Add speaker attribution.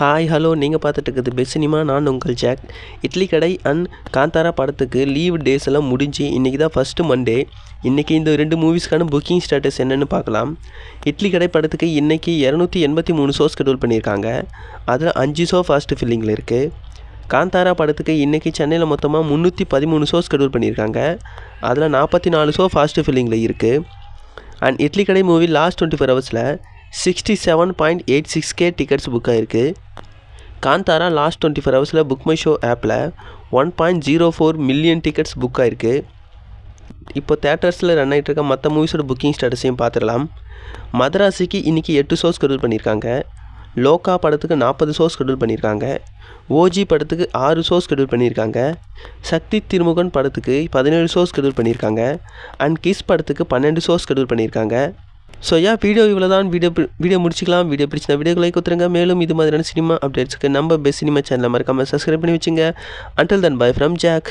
Speaker 1: Hi hello நீங்கள் பார்த்துட்டு இருக்குது பெஸ்ட் சினிமா நான் உங்கள் ஜாக் இட்லி கடை அண்ட் காந்தாரா படத்துக்கு லீவ் டேஸ் எல்லாம் முடிஞ்சு இன்றைக்கி தான் ஃபஸ்ட்டு மண்டே இன்றைக்கி இந்த ரெண்டு மூவிஸ்க்கான புக்கிங் ஸ்டேட்டஸ் என்னென்னு பார்க்கலாம். இட்லி கடை படத்துக்கு இன்றைக்கி இரநூத்தி எண்பத்தி மூணு ஷோ ஸ்கெடியூல் பண்ணியிருக்காங்க. அதில் அஞ்சு ஷோ ஃபாஸ்ட்டு ஃபில்லிங்கில் இருக்குது காந்தாரா படத்துக்கு இன்றைக்கி சென்னையில் மொத்தமாக முந்நூற்றி பதிமூணு ஷோ ஸ்கெடியூல் பண்ணியிருக்காங்க. அதில் நாற்பத்தி நாலு ஷோ ஃபாஸ்ட்டு ஃபில்லிங்கில் இருக்குது and idli Kadai movie last twenty four ஹவர்ஸில் sixty seven point eight six K tickets book ஆகிருக்கு காந்தாரா லாஸ்ட் டுவெண்ட்டி ஃபோர் ஹவர்ஸில் புக் மை ஷோ ஆப்பில் one point zero four million tickets book ஆகிருக்கு இப்போ தேட்டர்ஸில் ரன் ஆகிட்டு இருக்க மற்ற மூவிஸோட புக்கிங் ஸ்டேட்டஸையும் பார்த்துடலாம். மதராசிக்கு இன்றைக்கி எட்டு ஷோஸ் ஷெடியூல் பண்ணியிருக்காங்க. லோகா படத்துக்கு நாற்பது ஷோஸ் ஷெடியூல் பண்ணியிருக்காங்க. ஓஜி படத்துக்கு ஆறு ஷோஸ் ஷெடியூல் பண்ணியிருக்காங்க. சக்தி திருமுகன் படத்துக்கு பதினேழு ஷோஸ் ஷெடியூல் பண்ணியிருக்காங்க. அண்ட் கிஸ் படத்துக்கு பன்னெண்டு ஷோஸ் ஷெடியூல் பண்ணியிருக்காங்க. ஸோ யா வீடியோ இவ்வளோ தான். வீடியோ வீடியோ முடிச்சிக்கலாம். வீடியோ பிடிச்சிருந்தா வீடியோ லைக் கொடுத்துருங்க. மேலும் இது மாதிரியான சினிமா அப்டேட்ஸ்க்கு நம்ம பெஸ்ட் சினிமா சேனலை மறக்காமல் சப்ஸ்கிரைப் பண்ணி வச்சுங்க. Until then bye from Jack